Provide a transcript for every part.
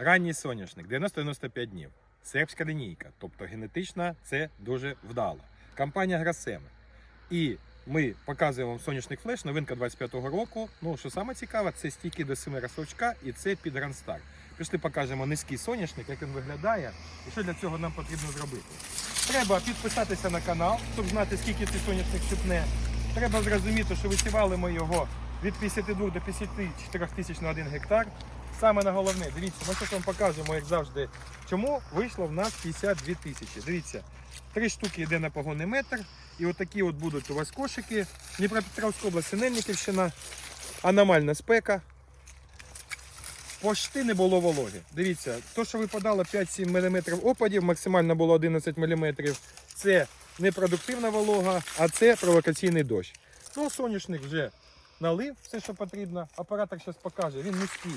Ранній соняшник 90-95 днів. Сербська лінійка, тобто генетична, це дуже вдало. Компанія Грасеми. І ми показуємо вам соняшник флеш, новинка 25-го року. Ну, що саме цікаве, це стійки до 7 росовчка і це під Грандстар. Пішли покажемо низький соняшник, як він виглядає, і що для цього нам потрібно зробити. Треба підписатися на канал, щоб знати, скільки цей соняшник сипне. Треба зрозуміти, що висівали ми його від 52 до 54 тисяч на 1 гектар. Саме на головне, дивіться, ми зараз вам покажемо, як завжди, чому вийшло в нас 52 тисячі. Дивіться, три штуки йде на погонний метр. І отакі от будуть у вас кошики. Дніпропетровська область, Синельниківщина, аномальна спека. Почти не було вологи. Дивіться, то, що випадало 5-7 мм опадів, максимально було 11 мм. Це непродуктивна волога, а це провокаційний дощ. Ну, соняшник вже налив все, що потрібно. Оператор зараз покаже, він низький,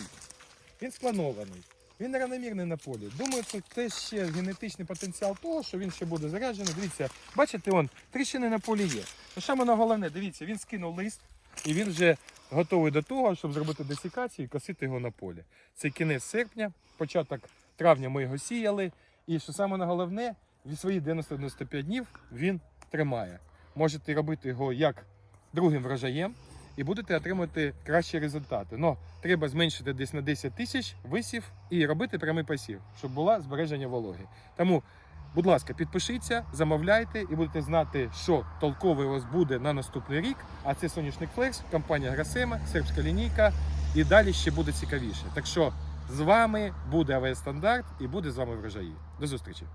він спланований, він равномірний на полі. Думаю, це теж ще генетичний потенціал того, що він ще буде заряджений. Дивіться, бачите, он, тріщини на полі є. Ну, що на головне, дивіться, він скинув лист і він вже готовий до того, щоб зробити десікацію і косити його на полі. Це кінець серпня, початок травня ми його сіяли. І що саме на головне, від своїх 90-95 днів він тримає. Можете робити його як другим врожаєм і будете отримати кращі результати. Но треба зменшити десь на 10 тисяч висів і робити прямий посів, щоб була збереження вологи. Тому, будь ласка, підпишіться, замовляйте і будете знати, що толкове вас буде на наступний рік. А це соняшник Флекс, компанія Грасема, сербська лінійка. І далі ще буде цікавіше. Так що з вами буде АВС Стандарт і буде з вами врожаї. До зустрічі!